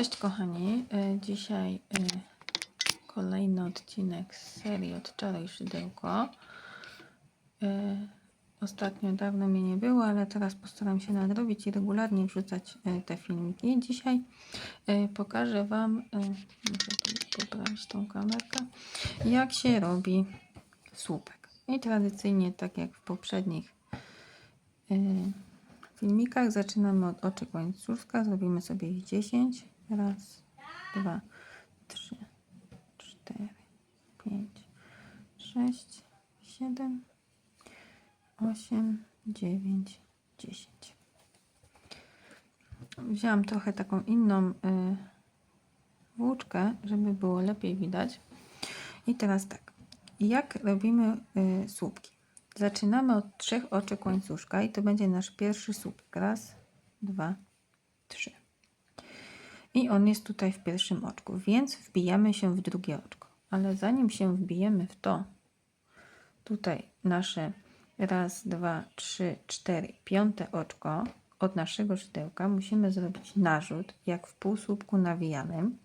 Cześć kochani, E, dzisiaj e, kolejny odcinek z serii od Czaruj Szydełko. E, Ostatnio dawno mnie nie było, ale teraz postaram się nadrobić i regularnie wrzucać te filmiki. Dzisiaj pokażę Wam, muszę poprawić tą kamerkę, jak się robi słupek. I tradycyjnie, tak jak w poprzednich filmikach, zaczynamy od oczek łańcuszka, zrobimy sobie ich 10. Raz, dwa, trzy, cztery, pięć, sześć, siedem, osiem, dziewięć, dziesięć. Wzięłam trochę taką inną y, włóczkę, żeby było lepiej widać. I teraz tak, jak robimy y, słupki? Zaczynamy od trzech oczek łańcuszka i to będzie nasz pierwszy słupek. Raz, dwa, trzy. I on jest tutaj w pierwszym oczku, więc wbijamy się w drugie oczko. Ale zanim się wbijemy w to, tutaj nasze raz, dwa, trzy, cztery, piąte oczko od naszego szydełka musimy zrobić narzut, jak w półsłupku nawijanym.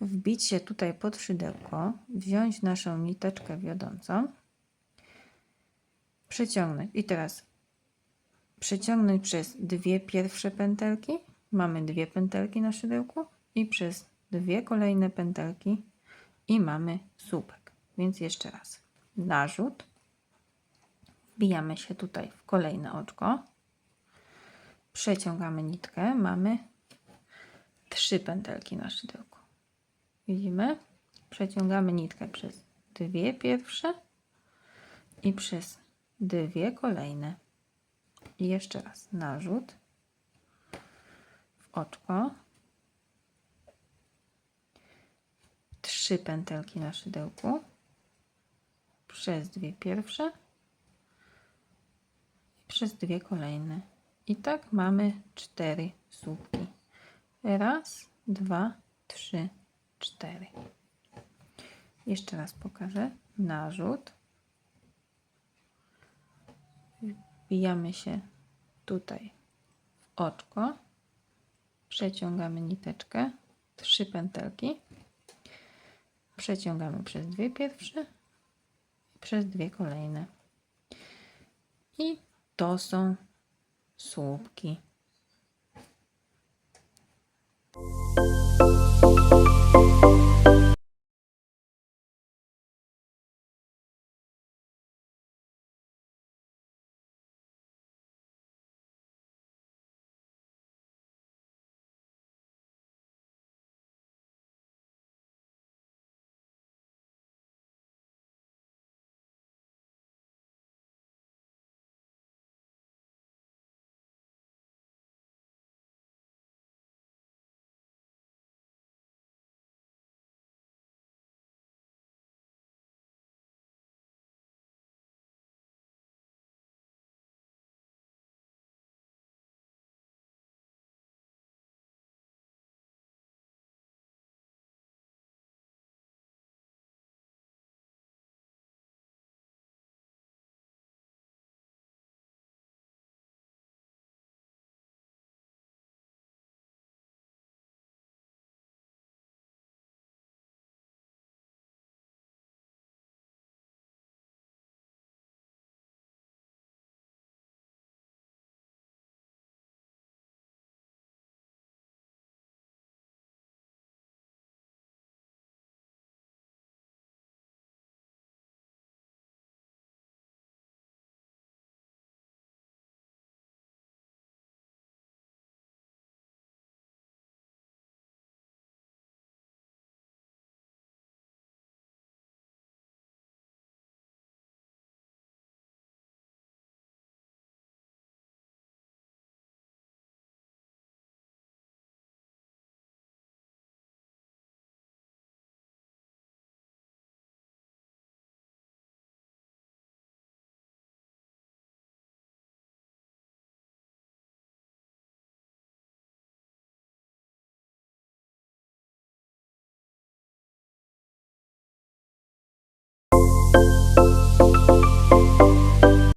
Wbić się tutaj pod szydełko, wziąć naszą niteczkę wiodącą, przeciągnąć. I teraz przeciągnąć przez dwie pierwsze pętelki. Mamy dwie pętelki na szydełku i przez dwie kolejne pętelki i mamy słupek. Więc jeszcze raz. Narzut. Wbijamy się tutaj w kolejne oczko. Przeciągamy nitkę. Mamy trzy pętelki na szydełku. Widzimy? Przeciągamy nitkę przez dwie pierwsze i przez dwie kolejne. I jeszcze raz narzut oczko. Trzy pętelki na szydełku przez dwie pierwsze i przez dwie kolejne. I tak mamy cztery słupki. Raz, dwa, trzy, cztery. Jeszcze raz pokażę. Narzut. Wbijamy się tutaj w oczko, przeciągamy niteczkę, trzy pętelki, przeciągamy przez dwie pierwsze i przez dwie kolejne. I to są słupki.